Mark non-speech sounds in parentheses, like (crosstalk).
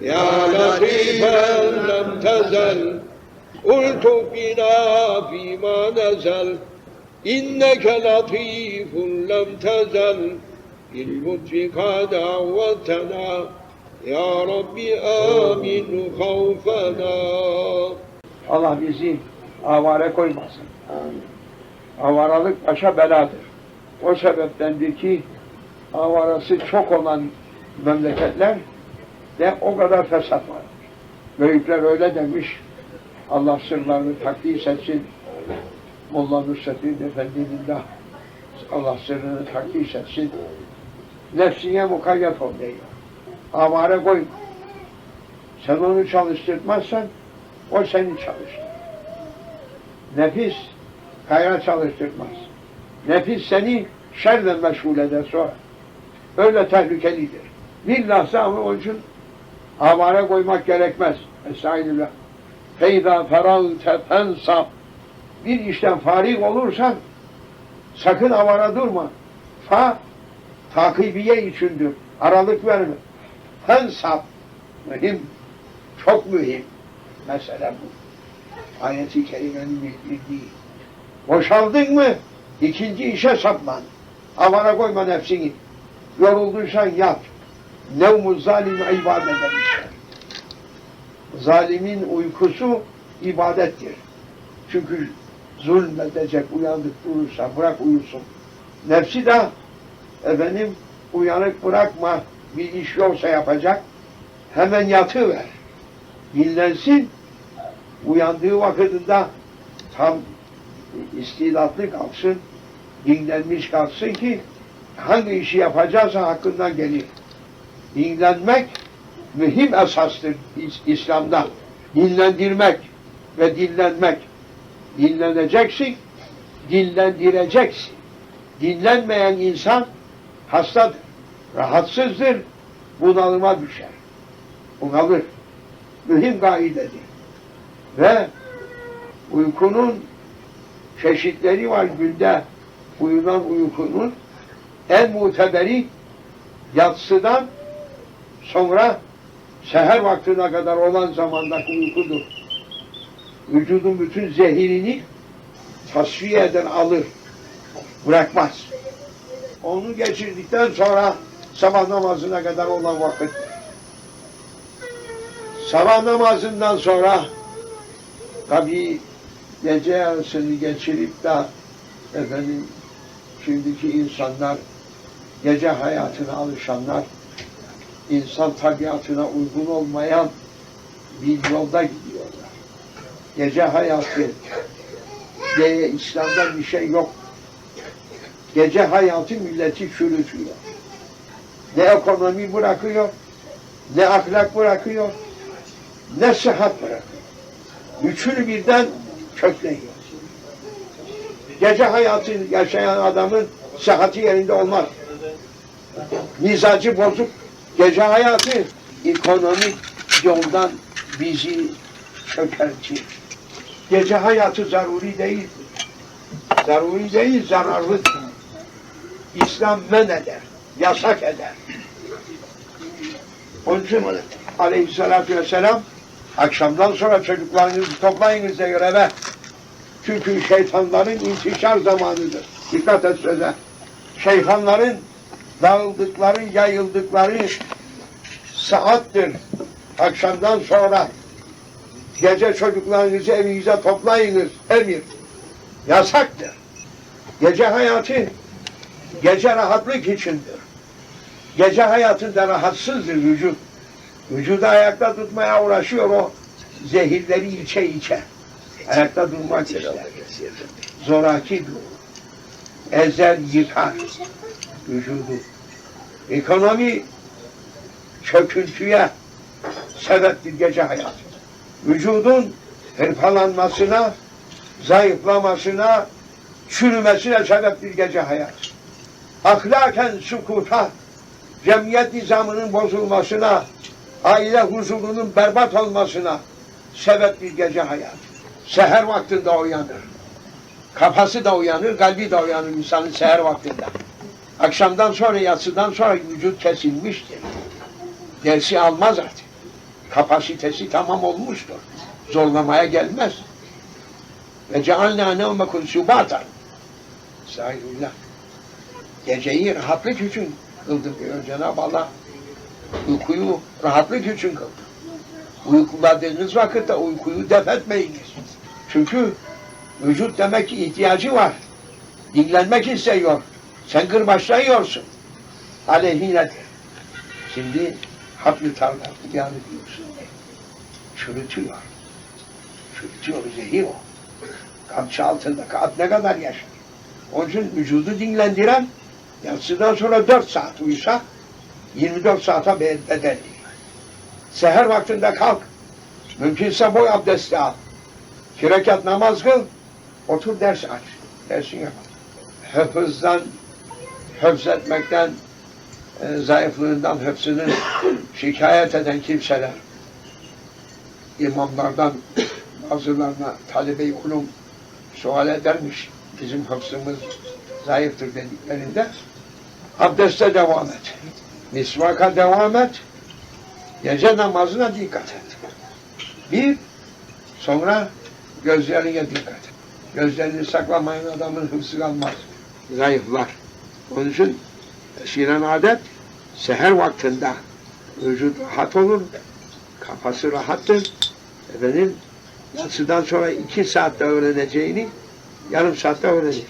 يا لطيفا لم تزل قلت بنا فيما نزل إنك لطيف لم تزل باللطف قد عودتنا يا رب آمن خوفنا Allah bizi avare koymasın. Avaralık başa beladır. O sebeptendir ki avarası çok olan memleketler de o kadar fesat var. Büyükler öyle demiş. Allah sırlarını takdis etsin. Molla Nusrettin Efendi'nin Allah sırrını takdis etsin. Nefsine mukayyet ol diyor. Avare koyma. Sen onu çalıştırmazsan o seni çalıştırır. Nefis hayra çalıştırmaz. Nefis seni şerle meşgul eder sonra. Öyle tehlikelidir. Ama onun için avare koymak gerekmez. Estağfirullah. Feyda feragte fensab. Bir işten farik olursan sakın avara durma. Fa takibiye içindir. Aralık verme. Fensab. Mühim. Çok mühim. Mesele bu. Ayet-i kerimenin bildiği. Boşaldın mı ikinci işe sapman. Avara koyma nefsini. Yorulduysan yat. Nevmu zalimi ibadet demişler. Zalimin uykusu ibadettir. Çünkü zulmedecek uyandık durursa bırak uyusun. Nefsi de efendim uyanık bırakma bir iş yoksa yapacak. Hemen yatıver. Dinlensin. Uyandığı vakitinde tam istidatlı kalsın. Dinlenmiş kalsın ki hangi işi yapacaksa hakkından gelir. Dinlenmek mühim esastır İs- İslam'da. Dinlendirmek ve dinlenmek. Dinleneceksin, dinlendireceksin. Dinlenmeyen insan hastadır, rahatsızdır, bunalıma düşer. Bunalır. Mühim kaidedir. Ve uykunun çeşitleri var günde uyunan uykunun en muteberi yatsıdan sonra seher vaktine kadar olan zamandaki uykudur. Vücudun bütün zehirini tasfiye eder, alır. Bırakmaz. Onu geçirdikten sonra sabah namazına kadar olan vakit. Sabah namazından sonra tabii gece yarısını geçirip de efendim şimdiki insanlar gece hayatına alışanlar insan tabiatına uygun olmayan bir yolda gidiyorlar. Gece hayatı diye İslam'da bir şey yok. Gece hayatı milleti çürütüyor. Ne ekonomi bırakıyor, ne ahlak bırakıyor, ne sıhhat bırakıyor. Üçünü birden kökleyiyor. Gece hayatı yaşayan adamın sıhhati yerinde olmaz. Mizacı bozuk. Gece hayatı ekonomik yoldan bizi çökertir. Gece hayatı zaruri değil. Zaruri değil, zararlıdır. İslam men eder, yasak eder. Onun için aleyhissalatü vesselam akşamdan sonra çocuklarınızı toplayınız diyor eve. Çünkü şeytanların intişar zamanıdır. Dikkat et söze. Şeytanların dağıldıkları, yayıldıkları saattir. Akşamdan sonra gece çocuklarınızı evinize toplayınız. Emir. Yasaktır. Gece hayatı gece rahatlık içindir. Gece hayatında rahatsızdır vücut. Vücudu ayakta tutmaya uğraşıyor o zehirleri içe içe. Ayakta durmak ister. Zoraki dur. Ezer yıkar vücudu. Ekonomi çöküntüye sebeptir gece hayatı. Vücudun hırpalanmasına, zayıflamasına, çürümesine sebeptir gece hayatı. Ahlaken sukuta, cemiyet nizamının bozulmasına, aile huzurunun berbat olmasına sebeptir gece hayatı. Seher vaktinde uyanır. Kafası da uyanır, kalbi de uyanır insanın seher vaktinde. Akşamdan sonra, yatsıdan sonra vücut kesilmiştir. Dersi almaz artık. kapasitesi tamam olmuştur. Zorlamaya gelmez. Ve cealna nevmekum subatan. Sahibullah. Geceyi rahatlık için kıldı diyor Cenab-ı Allah. Uykuyu rahatlık için kıldı. Uykuladığınız vakitte uykuyu def etmeyiniz. Çünkü vücut demek ki ihtiyacı var. Dinlenmek istiyor. Sen kırbaçlayıyorsun. Aleyhinedir. Şimdi hap yutarlar. Yani diyorsun. Çürütüyor. Çürütüyor. Zehir o. Kamçı altında kağıt ne kadar yaşar. Onun için vücudu dinlendiren yatsıdan sonra 4 saat uyusa 24 saate be- bedel. Seher vaktinde kalk. Mümkünse boy abdesti al. İki rekat namaz kıl. Otur ders aç. Dersini yap. Hıfızdan, hıfz etmekten, e, zayıflığından hıfzının (coughs) şikayet eden kimseler imamlardan bazılarına talebe-i ulum sual edermiş. Bizim hıfzımız zayıftır dediklerinde abdeste devam et. Misvaka devam et. Gece namazına dikkat et. Bir, sonra gözlerine dikkat et. Gözlerini saklamayan adamın hıfzı kalmaz. Zayıflar. Onun için şiren adet seher vaktinde vücut rahat olur, kafası rahattır. Efendim, yatsıdan sonra iki saatte öğreneceğini yarım saatte öğrenir.